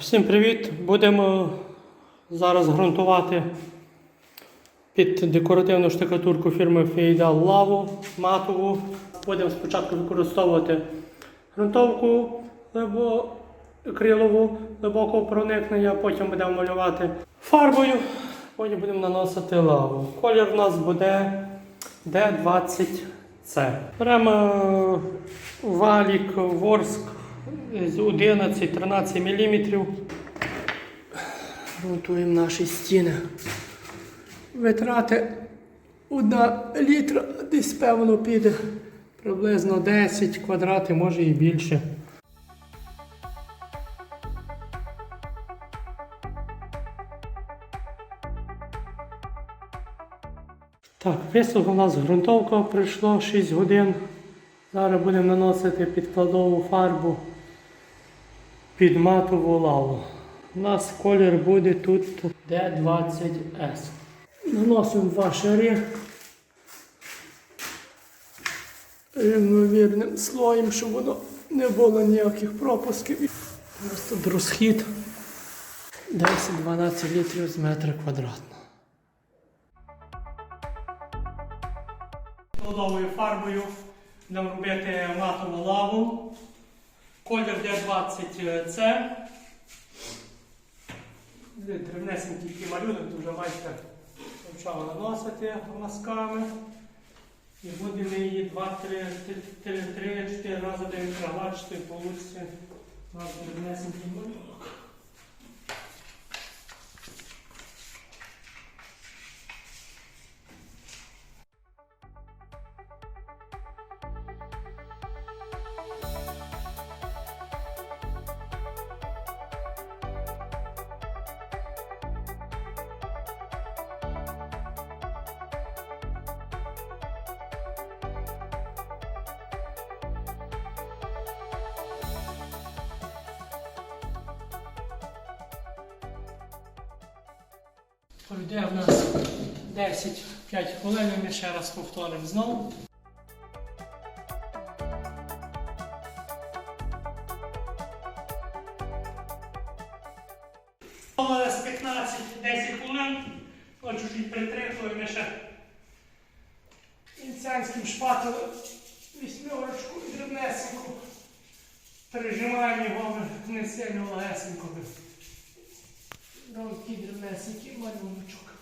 Всім привіт! Будемо зараз ґрунтувати під декоративну штукатурку фірми Феїдал лаву матову. Будемо спочатку використовувати ґрунтовку крилову глибокого проникнення, потім будемо малювати фарбою, потім будемо наносити лаву. Колір у нас буде D20C. Беремо валік Ворск з 11-13 мм. Грунтуємо наші стіни. Витрати 1 літра десь певно піде приблизно 10 квадратів, може і більше. Так, висох у нас ґрунтовка пройшло 6 годин. Зараз будемо наносити підкладову фарбу під матову лаву. У нас колір буде тут D20S. Наносимо два шари рівновірним слоєм, щоб воно не було ніяких пропусків. Нас тут розхід 10-12 літрів з метра квадратного. Лодовою фарбою будемо робити матову лаву. Колір D20C. Древнесенький такий малюнок, дуже майстер почав наносити мазками. І будемо її 2-3-4 рази пригладжити, і вийде у нас древнесенький малюнок. Пройде в нас 10-5 хвилин, ми ще раз повторимо знову. З 15-10 хвилин, притрихло, і ми ще інцянським шпателем вісьмерочку і дрібнесеньку прижимаємо його не сильно легесенько. Робимо такий дрібнесенький малюночок.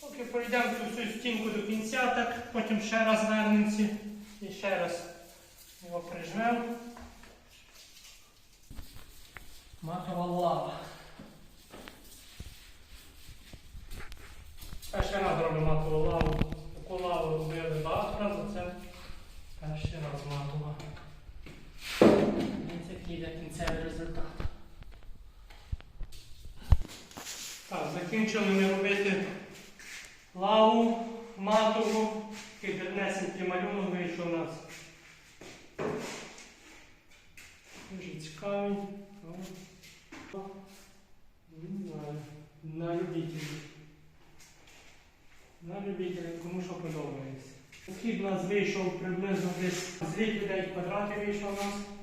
Поки пройдемо цю стінку до кінця, так потім ще раз вернемося і ще раз його прижмемо. Матова лава. Перший раз робимо матову лаву. Таку лаву робили багато разів, це перший раз матова. Ось який йде кінцевий результат. Так, закінчили ми робити лаву матову, такий дрібнесенький малюнок вийшов у нас. Дуже цікавий. Знаю. На любителів. На любителів, кому що подобається. Hibla zvešal približno 10 zvetega kvadrat je vešal nas.